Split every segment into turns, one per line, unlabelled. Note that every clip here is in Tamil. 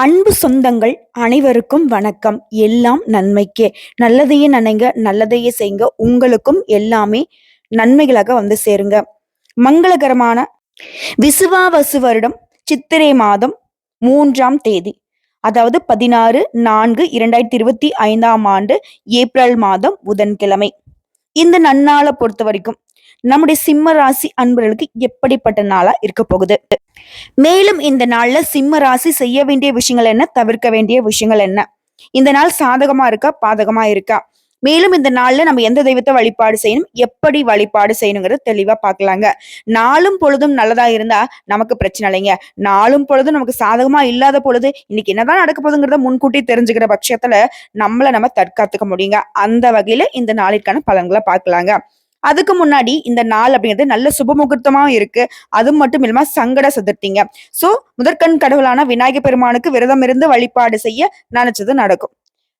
அன்பு சொந்தங்கள் அனைவருக்கும் வணக்கம். எல்லாம் நன்மைக்கே. நல்லதையே நினைங்க நல்லதையே செய்யுங்க. உங்களுக்கும் எல்லாமே நன்மைகளாக வந்து சேருங்க. மங்களகரமான விசுவாவசு வருடம் சித்திரை மாதம் மூன்றாம் தேதி. அதாவது பதினாறு நான்கு இரண்டாயிரத்தி இருபத்தி ஐந்தாம் ஆண்டு ஏப்ரல் மாதம் புதன்கிழமை. இந்த நன்னாளை பொறுத்த வரைக்கும் நம்முடைய சிம்ம ராசி அன்பர்களுக்கு எப்படிப்பட்ட நாளா இருக்க போகுது? மேலும் இந்த நாள்ல சிம்ம ராசி செய்ய வேண்டிய விஷயங்கள் என்ன? தவிர்க்க வேண்டிய விஷயங்கள் என்ன? இந்த நாள் சாதகமா இருக்கா? பாதகமா இருக்கா? மேலும் இந்த நாள்ல நம்ம எந்த தெய்வத்தை வழிபாடு செய்யணும்? எப்படி வழிபாடு செய்யணுங்கிறத தெளிவா பார்க்கலாங்க. நாளும் பொழுதும் நல்லதா இருந்தா நமக்கு பிரச்சனை இல்லைங்க. நாளும் பொழுதும் நமக்கு சாதகமா இல்லாத பொழுது இன்னைக்கு என்னதான் நடக்க போகுதுங்கிறத முன்கூட்டி தெரிஞ்சுக்கிற பட்சத்துல நம்மள நம்ம தற்காத்துக்க முடியுங்க. அந்த வகையில இந்த நாளிற்கான பலன்களை பார்க்கலாங்க. அதுக்கு முன்னாடி இந்த நாள் அப்படிங்கிறது நல்ல சுபமுகூர்த்தமா இருக்கு. அது மட்டும் இல்லாம சங்கட சதுர்த்திங்க. ஸோ முதற்கண் கடவுளான விநாயக பெருமானுக்கு விரதம் இருந்து வழிபாடு செய்ய நினைச்சது நடக்கும்.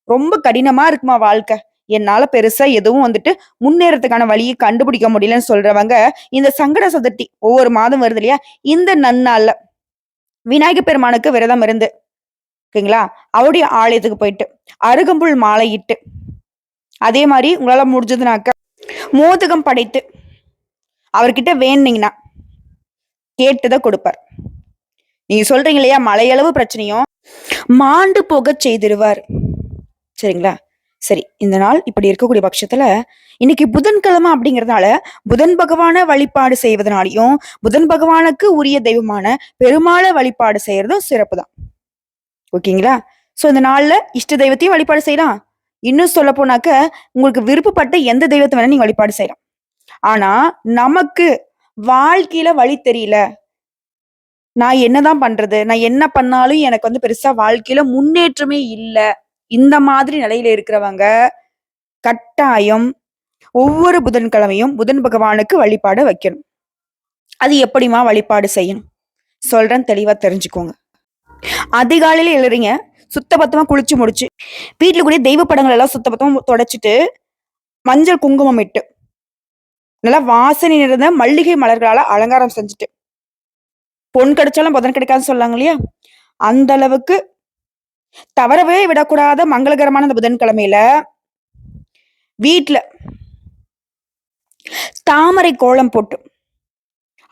ரொம்ப கடினமா இருக்குமா வாழ்க்கை? என்னால பெருசா எதுவும் வந்துட்டு முன்னேறதுக்கான வழியை கண்டுபிடிக்க முடியலன்னு சொல்றவங்க இந்த சங்கட சதுர்த்தி ஒவ்வொரு மாதம் வருது இல்லையா? இந்த நன்னாள்ல விநாயகர் பெருமானுக்கு விரதம் இருந்து ஓகேங்களா? அவருடைய ஆலயத்துக்கு போயிட்டு அருகம்புல் மாலையிட்டு அதே மாதிரி உங்களால முடிஞ்சதுனாக்க மோதகம் படைத்து அவர்கிட்ட வேணுனீங்கன்னா கேட்டுதான் கொடுப்பார். நீங்க சொல்றீங்க இல்லையா மலையளவு பிரச்சனையும் மாண்டு போக செய்திருவார். சரிங்களா? சரி இந்த நாள் இப்படி இருக்கக்கூடிய பட்சத்துல இன்னைக்கு புதன்கிழமை அப்படிங்கறதுனால புதன் பகவான வழிபாடு செய்வதனாலையும் புதன் பகவானுக்கு உரிய தெய்வமான பெருமாளை வழிபாடு செய்யறதும் சிறப்பு தான் ஓகேங்களா? சோ இந்த நாள்ல இஷ்ட தெய்வத்தையும் வழிபாடு செய்யலாம் இன்னும் சொல்ல போனாக்க உங்களுக்கு விருப்பப்பட்ட எந்த தெய்வத்தை வேணா நீங்க வழிபாடு செய்யலாம். ஆனா நமக்கு வாழ்க்கையில வழி தெரியல. நான் என்னதான் பண்றது? நான் என்ன பண்ணாலும் எனக்கு வந்து பெருசா வாழ்க்கையில முன்னேற்றமே இல்லை. இந்த மாதிரி நிலையில இருக்கிறவங்க கட்டாயம் ஒவ்வொரு புதன்கிழமையும் புதன் பகவானுக்கு வழிபாடு வைக்கணும். அது எப்படிமா வழிபாடு செய்யணும்? சொல்றேன் தெளிவா தெரிஞ்சுக்கோங்க. அதிகாலையில எழுறீங்க. சுத்தபத்தமா குளிச்சு முடிச்சு வீட்டுல கூடிய தெய்வ படங்கள் எல்லாம் சுத்தபத்தமா தொடச்சிட்டு மஞ்சள் குங்குமம் இட்டு நல்லா வாசனை நிறைந்த மல்லிகை மலர்களால அலங்காரம் செஞ்சுட்டு. பொன் கிடைச்சாலும் புதன் கிடைக்காதுன்னு சொல்லாங்க இல்லையா? அந்த அளவுக்கு தவறவே விடக்கூடாத மங்களகரமான அந்த புதன்கிழமையில வீட்டுல தாமரை கோலம் போட்டு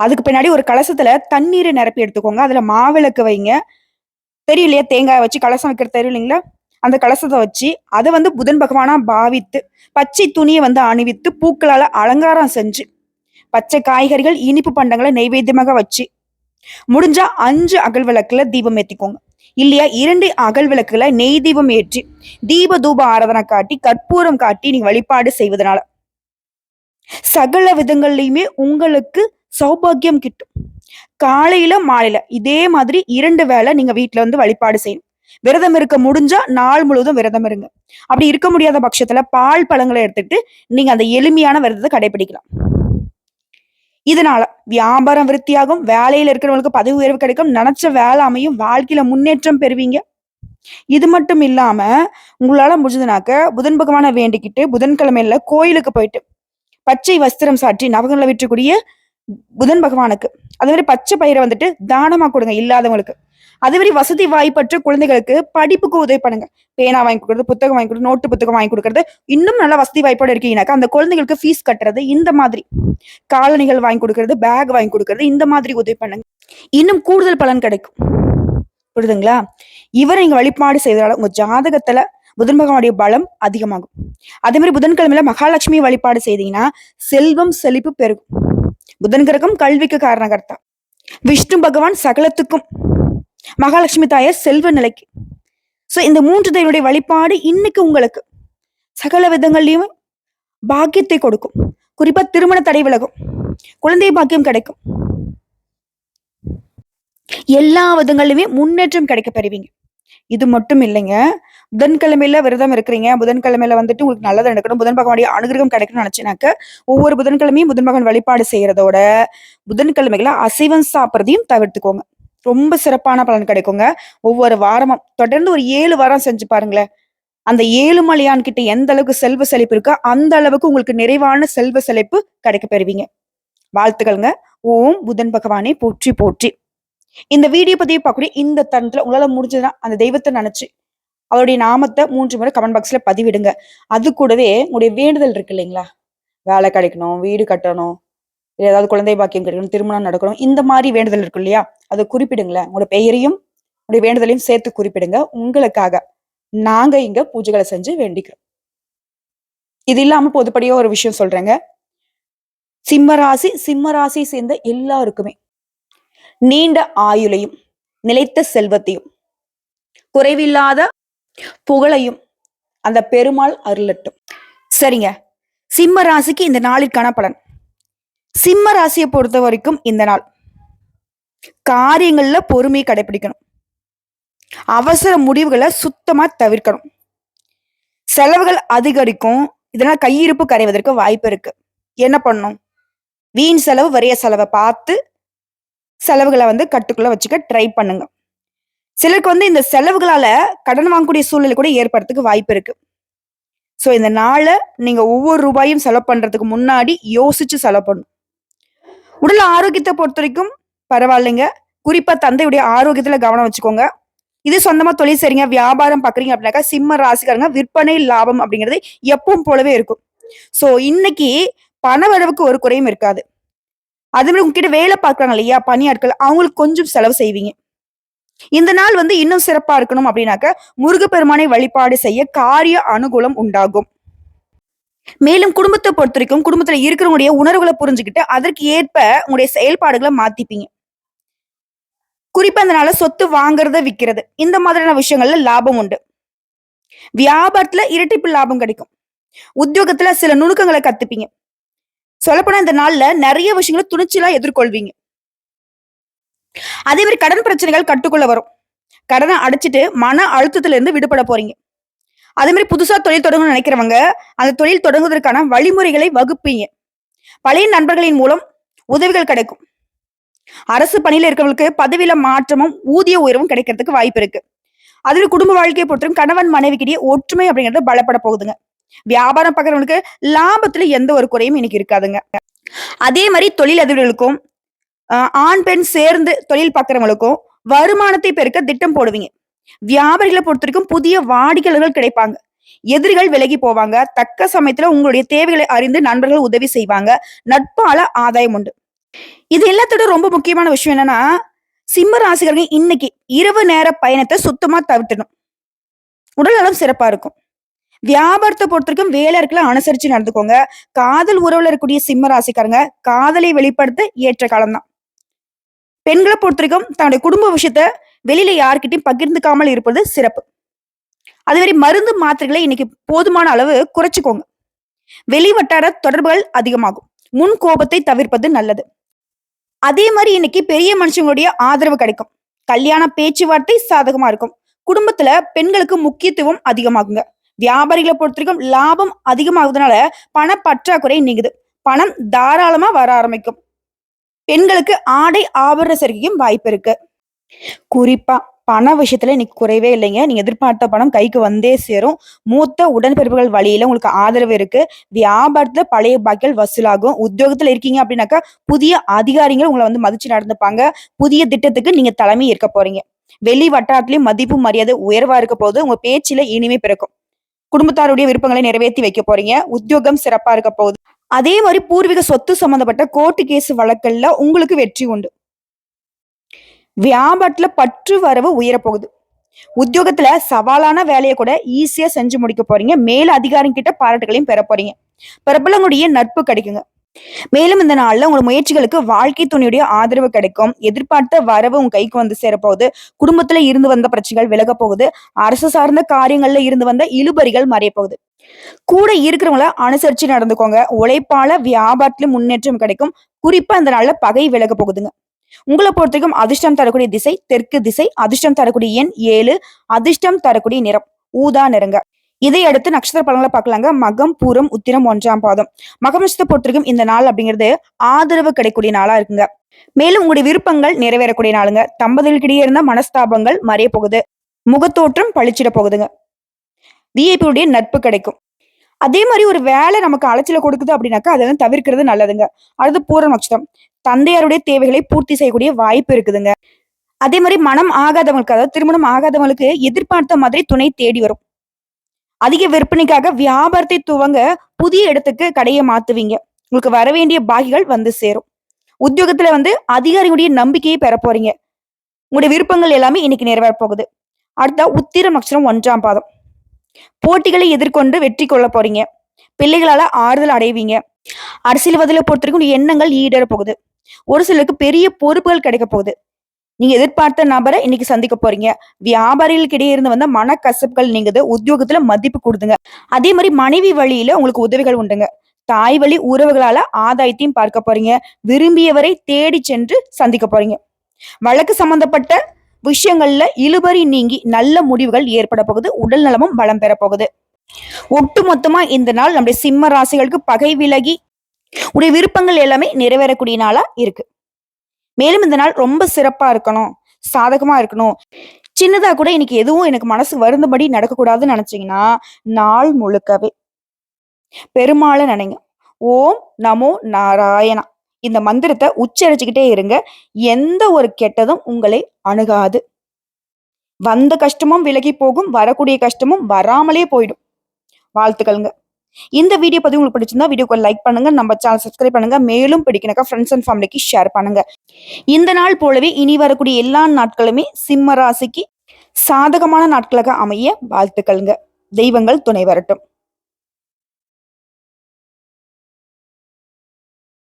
அதுக்கு பின்னாடி ஒரு கலசத்துல தண்ணீரை நிரப்பி எடுத்துக்கோங்க. அதுல மாவிளக்கு வைங்க. தெரியும் இல்லையா தேங்காய் வச்சு கலசம் வைக்கிறது தெரியும் இல்லைங்களா? அந்த கலசத்தை வச்சு அதை வந்து புதன் பகவானா பாவித்து பச்சை துணியை வந்து அணிவித்து பூக்களால அலங்காரம் செஞ்சு பச்சை காய்கறிகள் இனிப்பு பண்டங்களை நைவேத்தியமாக வச்சு முடிஞ்சா அஞ்சு அகல் விளக்குல தீபம் ஏத்திக்கோங்க. இல்லையா இரண்டு அகல் விளக்குல நெய் தீபம் ஏற்றி தீப தூப ஆராதனை காட்டி கற்பூரம் காட்டி நீங்க வழிபாடு செய்வதனால. சகல விதங்கள்லையுமே உங்களுக்கு சௌபாகியம் கிட்டும். காலையில மாலையில இதே மாதிரி இரண்டு வேளை நீங்க வீட்டுல வந்து வழிபாடு செய்யணும். விரதம் இருக்க முடிஞ்சா நாள் முழுவதும் விரதம் இருங்க. அப்படி இருக்க முடியாத பட்சத்துல பால் பழங்களை எடுத்துட்டு நீங்க அந்த எளிமையான விரதத்தை கடைபிடிக்கலாம். இதனால வியாபாரம் விருத்தியாகும் வேலையில இருக்கிறவங்களுக்கு பதவி உயர்வு கிடைக்கும் நினைச்ச வேலை அமையும் வாழ்க்கையில முன்னேற்றம் பெறுவீங்க. இது மட்டும் இல்லாம உங்களால முடிஞ்சதுனாக்க புதன் பகவானை வேண்டிக்கிட்டு புதன்கிழமையில கோயிலுக்கு போயிட்டு பச்சை வஸ்திரம் சாற்றி நவகங்களை விற்றக்கூடிய புதன் பகவானுக்கு. அதே மாதிரி பச்சை பயிரை வந்துட்டு தானமா கொடுங்க இல்லாதவங்களுக்கு. அதே மாதிரி வசதி வாய்ப்பற்ற குழந்தைகளுக்கு படிப்புக்கு உதவி பண்ணுங்க. பேனா வாங்கி கொடுக்கறது புத்தகம் வாங்கி கொடுக்குறது நோட்டு புத்தகம் வாங்கி கொடுக்குறது. இன்னும் நல்ல வசதி வாய்ப்போடு இருக்கீங்கன்னாக்கா அந்த குழந்தைகளுக்கு ஃபீஸ் கட்டுறது இந்த மாதிரி. காலணிகள் வாங்கி கொடுக்கறது பேக் வாங்கி கொடுக்கறது இந்த மாதிரி உதவி பண்ணுங்க. இன்னும் கூடுதல் பலன் கிடைக்கும். புரியுதுங்களா? இவரை இங்க வழிபாடு செய்வதால உங்க ஜாதகத்துல புதன் பகவானுடைய பலம் அதிகமாகும். அதே மாதிரி புதன்கிழமையில மகாலட்சுமி வழிபாடு செய்தீங்கன்னா செல்வம் செழிப்பு பெருகும். புதன் கிரகம் கல்விக்கு காரணகர்த்தா. விஷ்ணு பகவான் சகலத்துக்கும் மகாலட்சுமி தாயார் செல்வ நிலைக்கு. சோ இந்த மூன்று தேவனுடைய வழிபாடு இன்னைக்கு உங்களுக்கு சகல விதங்கள்லையும் பாக்கியத்தை கொடுக்கும். குறிப்பா திருமண தடை விலகும். குழந்தை பாக்கியம் கிடைக்கும். எல்லா விதங்கள்லையுமே முன்னேற்றம் கிடைக்க பெறுவீங்க. இது மட்டும் இல்லைங்க. புதன்கிழமையில விரதம் இருக்கிறீங்க. புதன்கிழமையில வந்துட்டு உங்களுக்கு நல்லது நடக்கணும். புதன் பகவானுடைய அனுகிரகம் கிடைக்கணும்னு நினைச்சினாக்க ஒவ்வொரு புதன்கிழமையும் புதன் பகவான் வழிபாடு செய்யறதோட புதன்கிழமைகளை அசைவம் சாப்பிட்றதையும் தவிர்த்துக்கோங்க. ரொம்ப சிறப்பான பலன் கிடைக்குங்க. ஒவ்வொரு வாரமும் தொடர்ந்து ஒரு ஏழு வாரம் செஞ்சு பாருங்களேன். அந்த ஏழு மலையான் கிட்ட எந்த அளவுக்கு செல்வ செழிப்பு இருக்கோ அந்த அளவுக்கு உங்களுக்கு நிறைவான செல்வ செழிப்பு கிடைக்க பெறுவீங்க. வாழ்த்துக்கள்ங்க. ஓம் புதன் பகவானை போற்றி போற்றி. இந்த வீடியோ பதிவு பார்க்கக்கூடிய இந்த தருணத்துல உங்களால முடிஞ்சதுன்னா அந்த தெய்வத்தை நினைச்சு அவருடைய நாமத்தை மூன்று முறை கமெண்ட் பாக்ஸ்ல பதிவிடுங்க. அது கூடவே உங்களுடைய வேண்டுதல் இருக்கு இல்லைங்களா? வேலை கிடைக்கணும் வீடு கட்டணும் இல்லை ஏதாவது குழந்தை பாக்கியம் கிடைக்கணும் திருமணம் நடக்கணும் இந்த மாதிரி வேண்டுதல் இருக்கும் இல்லையா? அதை குறிப்பிடுங்களேன். உங்களோட பெயரையும் உங்களுடைய வேண்டுதலையும் சேர்த்து குறிப்பிடுங்க. உங்களுக்காக நாங்க இங்க பூஜைகளை செஞ்சு வேண்டிக்கிறோம். இது இல்லாம பொதுப்படியா ஒரு விஷயம் சொல்றேங்க. சிம்மராசி சிம்மராசியை சேர்ந்த எல்லாருக்குமே நீண்ட ஆயுளையும் நிலைத்த செல்வத்தையும் குறைவில்லாத புகழையும் அந்த பெருமாள் அருளட்டும். சரிங்க. சிம்ம ராசிக்கு இந்த நாளிற்கான பலன். சிம்ம ராசியை பொறுத்த வரைக்கும் இந்த நாள். காரியங்கள்ல பொறுமையை கடைபிடிக்கணும் அவசர முடிவுகளை சுத்தமா தவிர்க்கணும். செலவுகள் அதிகரிக்கும். இதனால் கையிருப்பு கரைவதற்கு வாய்ப்பு இருக்கு. என்ன பண்ணணும்? வீண் செலவு வரைய செலவை பார்த்து செலவுகளை வந்து கட்டுக்குள்ள வச்சுக்க ட்ரை பண்ணுங்க. சிலருக்கு வந்து இந்த செலவுகளால கடன் வாங்கக்கூடிய சூழ்நிலை கூட ஏற்படுறதுக்கு வாய்ப்பு இருக்கு. ஸோ இந்த நாளை நீங்க ஒவ்வொரு ரூபாயும் செலவு பண்றதுக்கு முன்னாடி யோசிச்சு செலவு பண்ணும் உடல் ஆரோக்கியத்தை பொறுத்த வரைக்கும் பரவாயில்லைங்க. குறிப்பா தந்தையுடைய ஆரோக்கியத்துல கவனம் வச்சுக்கோங்க. இது சொந்தமா தொழில் செய்றீங்க வியாபாரம் பாக்குறீங்க அப்படின்னாக்கா சிம்ம ராசிக்காரங்க விற்பனை லாபம் அப்படிங்கிறது எப்பவும் போலவே இருக்கும். சோ இன்னைக்கு பணவரவுக்கு ஒரு குறையும் இருக்காது. அதே மாதிரி உங்ககிட்ட வேலை பார்க்கறாங்க இல்லையா பணியாட்கள் அவங்களுக்கு கொஞ்சம் செலவு செய்வீங்க. இந்த நாள் வந்து இன்னும் சிறப்பா இருக்கணும் அப்படின்னாக்க முருகப்பெருமானை வழிபாடு செய்ய காரிய அனுகூலம் உண்டாகும். மேலும் குடும்பத்தை பொறுத்த வரைக்கும் குடும்பத்துல இருக்கிறவங்களுடைய உணர்வுகளை புரிஞ்சுக்கிட்டு அதற்கு ஏற்ப உங்களுடைய செயல்பாடுகளை மாத்திப்பீங்க. குறிப்பா அதனால சொத்து வாங்குறத விக்கிறது. இந்த மாதிரியான விஷயங்கள்ல லாபம் உண்டு. வியாபாரத்துல இரட்டிப்பு லாபம் கிடைக்கும். உத்தியோகத்துல சில நுணுக்கங்களை கத்துப்பீங்க. சொல்லப்போனா இந்த நாள்ல நிறைய விஷயங்களை துணிச்சலா எதிர்கொள்வீங்க. அதே மாதிரி கடன் பிரச்சனைகள் கட்டுக்குள்ள வரும். கடனை அடைச்சிட்டு மன அழுத்தத்துல இருந்து விடுபட போறீங்க. அதே மாதிரி புதுசா தொழில் தொடங்கணும்னு நினைக்கிறவங்க அந்த தொழில் தொடங்குவதற்கான வழிமுறைகளை வகுப்பீங்க. பழைய நண்பர்களின் மூலம் உதவிகள் கிடைக்கும். அரசு பணியில இருக்கிறவங்களுக்கு பதவியில மாற்றமும் ஊதிய உயர்வும் கிடைக்கிறதுக்கு வாய்ப்பு இருக்கு. அதுல குடும்ப வாழ்க்கையை பொறுத்தவரைக்கும் கணவன் மனைவிக்கிடையே ஒற்றுமை அப்படிங்கிறது பலப்பட போகுதுங்க. வியாபாரம் பார்க்கறவங்களுக்கு லாபத்துல எந்த ஒரு குறையும் இன்னைக்கு இருக்காதுங்க. அதே மாதிரி தொழில் அதிபர்களுக்கும் ஆஹ் ஆண் பெண் சேர்ந்து தொழில் பார்க்குறவங்களுக்கும் வருமானத்தை பெருக்க திட்டம் போடுவீங்க. வியாபாரிகளை பொறுத்த வரைக்கும் புதிய வாடிக்கையாளர்கள் கிடைப்பாங்க. எதிரிகள் விலகி போவாங்க. தக்க சமயத்துல உங்களுடைய தேவைகளை அறிந்து நண்பர்கள் உதவி செய்வாங்க. நட்பால ஆதாயம் உண்டு. இது எல்லாத்தோட ரொம்ப முக்கியமான விஷயம் என்னன்னா சிம்ம ராசிகர்கள் இன்னைக்கு இரவு நேர பயணத்தை சுத்தமா தவிர்த்தணும் உடல் நலம் சிறப்பா இருக்கும். வியாபாரத்தை பொறுத்த வரைக்கும் வேலையாட்களை அனுசரிச்சு நடந்துக்கோங்க. காதல் உறவுல இருக்கக்கூடிய சிம்ம ராசிக்காரங்க காதலை வெளிப்படுத்த ஏற்ற காலம்தான். பெண்களை பொறுத்த வரைக்கும் தன்னுடைய குடும்ப விஷயத்த வெளியில யார்கிட்டயும் பகிர்ந்துக்காமல் இருப்பது சிறப்பு. அதுவரை மாதிரி மருந்து மாத்திரைகளை இன்னைக்கு போதுமான அளவு குறைச்சிக்கோங்க. வெளி வட்டார தொடர்புகள் அதிகமாகும். முன் கோபத்தை தவிர்ப்பது நல்லது. அதே மாதிரி இன்னைக்கு பெரிய மனுஷங்களுடைய ஆதரவு கிடைக்கும். கல்யாண பேச்சுவார்த்தை சாதகமா இருக்கும். குடும்பத்துல பெண்களுக்கு முக்கியத்துவம் அதிகமாகுங்க. வியாபாரிகளை பொறுத்த வரைக்கும் லாபம் அதிகமாகுதுனால பண பற்றாக்குறை நீங்குது. பணம் தாராளமா வர ஆரம்பிக்கும். பெண்களுக்கு ஆடை ஆபரண சேர்க்கையும் வாய்ப்பு இருக்கு. குறிப்பா பண விஷயத்துல இன்னைக்கு குறைவே இல்லைங்க. நீங்க எதிர்பார்த்த பணம் கைக்கு வந்தே சேரும். மூத்த உடன்பிறப்புகள் வழியில உங்களுக்கு ஆதரவு இருக்கு. வியாபாரத்துல பழைய பாக்கிகள் வசூலாகும். உத்தியோகத்துல இருக்கீங்க அப்படின்னாக்கா புதிய அதிகாரிகள் உங்களை வந்து மதிச்சு நடந்துப்பாங்க. புதிய திட்டத்துக்கு நீங்க தலைமை இருக்க போறீங்க. வெளி வட்டாரத்திலயும் மதிப்பு மரியாதை உயர்வா இருக்க போது உங்க பேச்சுல இனிமே பிறக்கும். குடும்பத்தாருடைய விருப்பங்களை நிறைவேற்றி வைக்க போறீங்க. உத்தியோகம் சிறப்பா இருக்க போகுது. அதே மாதிரி பூர்வீக சொத்து சம்பந்தப்பட்ட கோர்ட்டு கேஸ் வழக்கல்ல உங்களுக்கு வெற்றி உண்டு. வியாபாரத்துல பற்று வரவு உயரப்போகுது. உத்தியோகத்துல சவாலான வேலையை கூட ஈஸியா செஞ்சு முடிக்க போறீங்க. மேல அதிகாரம் கிட்ட பாராட்டுகளையும் பெற போறீங்க. பிரபலங்களுடைய நட்பு கிடைக்குங்க. மேலும் இந்த நாள்ல உங்க முயற்சிகளுக்கு வாழ்க்கை துணையுடைய ஆதரவு கிடைக்கும். எதிர்பார்த்த வரவு உங்க கைக்கு வந்து சேரப்போகுது. குடும்பத்துல இருந்து வந்த பிரச்சனைகள் விலக போகுது. அரசு சார்ந்த காரியங்கள்ல இருந்து வந்த இழுபறிகள் மறைய போகுது. கூட இருக்கிறவங்கள அனுசரிச்சு நடந்துக்கோங்க. உழைப்பால வியாபாரத்துல முன்னேற்றம் கிடைக்கும். குறிப்பா இந்த நாள்ல பகை விலக போகுதுங்க. உங்களை பொறுத்தவரைக்கும் அதிர்ஷ்டம் தரக்கூடிய திசை தெற்கு திசை அதிர்ஷ்டம் தரக்கூடிய எண் ஏழு அதிர்ஷ்டம் தரக்கூடிய நிறம். ஊதா நிறங்க. இதை அடுத்து நட்சத்திர பலன்களை பார்க்கலாங்க. மகம் பூரம் உத்திரம் ஒன்றாம் பாதம். மகம் நட்சத்திரத்தை பொறுத்திருக்கும் இந்த நாள் அப்படிங்கிறது ஆதரவு கிடைக்கக்கூடிய நாளா இருக்குங்க. மேலும் உங்களுடைய விருப்பங்கள் நிறைவேறக்கூடிய நாளுங்க. தம்பதிகளுக்கிடையே இருந்த மனஸ்தாபங்கள் மறைய போகுது. முகத்தோற்றம் பளிச்சிட போகுதுங்க. விஐபியுடைய நட்பு கிடைக்கும். அதே மாதிரி ஒரு வேலை நமக்கு அலைச்சல கொடுக்குது அப்படின்னாக்கா அதை வந்து தவிர்க்கிறது நல்லதுங்க. அடுத்து பூர நட்சத்திரம். தந்தையாருடைய தேவைகளை பூர்த்தி செய்யக்கூடிய வாய்ப்பு இருக்குதுங்க. அதே மாதிரி மனம் ஆகாதவங்களுக்கு அதாவது திருமணம் ஆகாதவங்களுக்கு எதிர்பார்த்த மாதிரி துணை தேடி வரும். அதிக விற்பனைக்காக வியாபாரத்தை துவங்க புதிய இடத்துக்கு கடையை மாத்துவீங்க. உங்களுக்கு வர வேண்டிய பாகிகள் வந்து சேரும். உத்தியோகத்துல வந்து அதிகாரிகளுடைய நம்பிக்கையை பெற போறீங்க. உங்களுடைய விருப்பங்கள் எல்லாமே இன்னைக்கு நிறைவேற போகுது. அடுத்தா உத்திர நட்சத்திரம் ஒன்றாம் பாதம். போட்டிகளை எதிர்கொண்டு வெற்றி கொள்ள போறீங்க. பிள்ளைகளால ஆறுதல் அடைவீங்க. அரசியல்வாதிகளை பொறுத்த வரைக்கும் எண்ணங்கள் ஈடேற போகுது. ஒரு சிலருக்கு பெரிய பொறுப்புகள் கிடைக்க போகுது. நீங்க எதிர்பார்த்த நபரை இன்னைக்கு சந்திக்க போறீங்க. வியாபாரிகளுக்கு இடையே இருந்து வந்த மனக்கசப்புகள் நீங்குது. உத்தியோகத்துல மதிப்பு கொடுதுங்க. அதே மாதிரி மனைவி வழியில உங்களுக்கு உதவிகள் உண்டுங்க. தாய் வழி உறவுகளால ஆதாயத்தையும் பார்க்க போறீங்க. விரும்பியவரை தேடி சென்று சந்திக்க போறீங்க. வழக்கு சம்பந்தப்பட்ட விஷயங்கள்ல இழுபறி நீங்கி நல்ல முடிவுகள் ஏற்பட போகுது. உடல் நலமும் பலம் பெற போகுது. ஒட்டுமொத்தமா இந்த நாள் நம்முடைய சிம்ம ராசிகளுக்கு பகை விலகி உடைய விருப்பங்கள் எல்லாமே நிறைவேறக்கூடிய நாளா இருக்கு. மேலும் இந்த நாள் ரொம்ப சிறப்பா இருக்கணும் சாதகமா இருக்கணும். சின்னதா கூட இன்னைக்கு எதுவும் எனக்கு மனசு வருந்தபடி நடக்கக்கூடாதுன்னு நினைச்சீங்கன்னா நாள் முழுக்கவே. பெருமாளை நினைங்க. ஓம் நமோ நாராயணா. இந்த மந்திரத்தை உச்சரிச்சுக்கிட்டே இருங்க. எந்த ஒரு கெட்டதும் உங்களை அணுகாது. வந்த கஷ்டமும் விலகி போகும் வரக்கூடிய கஷ்டமும் வராமலே போயிடும். வாழ்த்துக்கள்ங்க. இந்த வீடியோ பதிவு உங்களுக்கு பிடிச்சிருந்தா வீடியோக்கு லைக் பண்ணுங்க. நம்ம சேனல் சப்ஸ்கிரைப் பண்ணுங்க. மேலும் பிடிக்கணுக்கா ஃப்ரெண்ட்ஸ் அண்ட் ஃபேமிலிக்கு ஷேர் பண்ணுங்க. இந்த நாள் போலவே இனி வரக்கூடிய எல்லா நாட்களுமே சிம்ம ராசிக்கு சாதகமான நாட்களாக அமைய வாழ்த்துக்கள்ங்க. தெய்வங்கள் துணை வரட்டும்.